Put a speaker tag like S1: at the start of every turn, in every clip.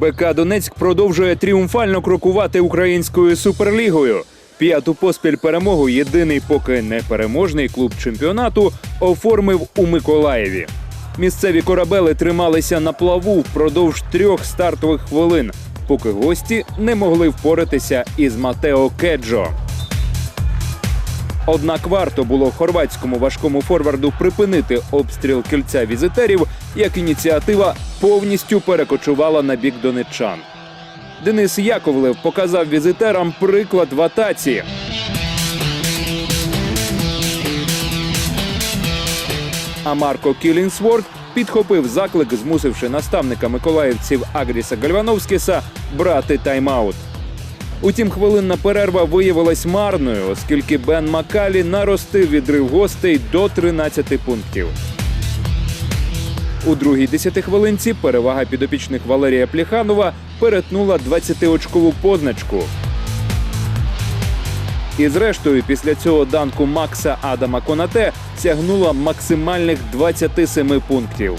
S1: БК Донецьк продовжує тріумфально крокувати українською суперлігою. П'яту поспіль перемогу єдиний поки непереможний клуб чемпіонату оформив у Миколаєві. Місцеві корабели трималися на плаву впродовж трьох стартових хвилин, поки гості не могли впоратися із Матео Кеджо. Однак варто було хорватському важкому форварду припинити обстріл кільця візитерів, як ініціатива повністю перекочувала на бік донеччан. Денис Яковлев показав візитерам приклад в атаці. А Марко Кілінсворт підхопив заклик, змусивши наставника миколаївців Агріса Гальвановськіса брати тайм-аут. Утім, хвилинна перерва виявилась марною, оскільки Бен Макалі наростив відрив гостей до 13 пунктів. У другій десятихвилинці перевага підопічних Валерія Пліханова перетнула 20-очкову позначку. І зрештою, після цього данку Макса Адама Конате сягнула максимальних 27 пунктів.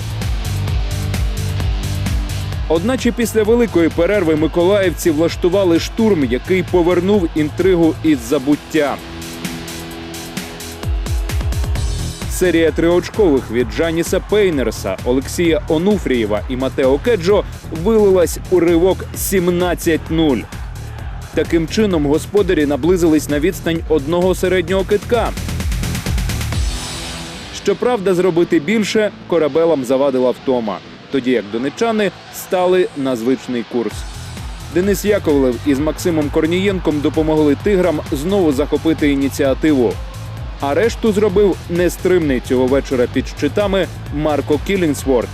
S1: Одначе після великої перерви миколаївці влаштували штурм, який повернув інтригу із забуття. Серія триочкових від Джаніса Пейнерса, Олексія Онуфрієва і Матео Кеджо вилилась у ривок 17-0. Таким чином господарі наблизились на відстань одного середнього китка. Щоправда, зробити більше корабелам завадила втома, тоді як донечани стали на звичний курс. Денис Яковлев із Максимом Корнієнком допомогли тиграм знову захопити ініціативу. А решту зробив нестримний цього вечора під щитами Марко Кілінсворт.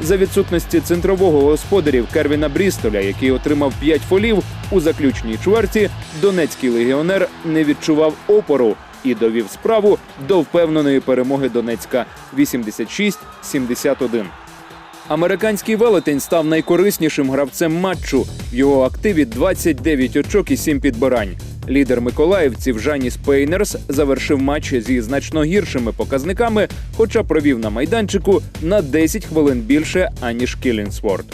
S1: За відсутності центрового господарів Кервіна Брістоля, який отримав 5 фолів у заключній чверті, донецький легіонер не відчував опору і довів справу до впевненої перемоги Донецька 86-71. Американський велетень став найкориснішим гравцем матчу. В його активі 29 очок і 7 підбирань. Лідер миколаївців Жаніс Пейнерс завершив матч зі значно гіршими показниками, хоча провів на майданчику на 10 хвилин більше аніж Кілінсворт.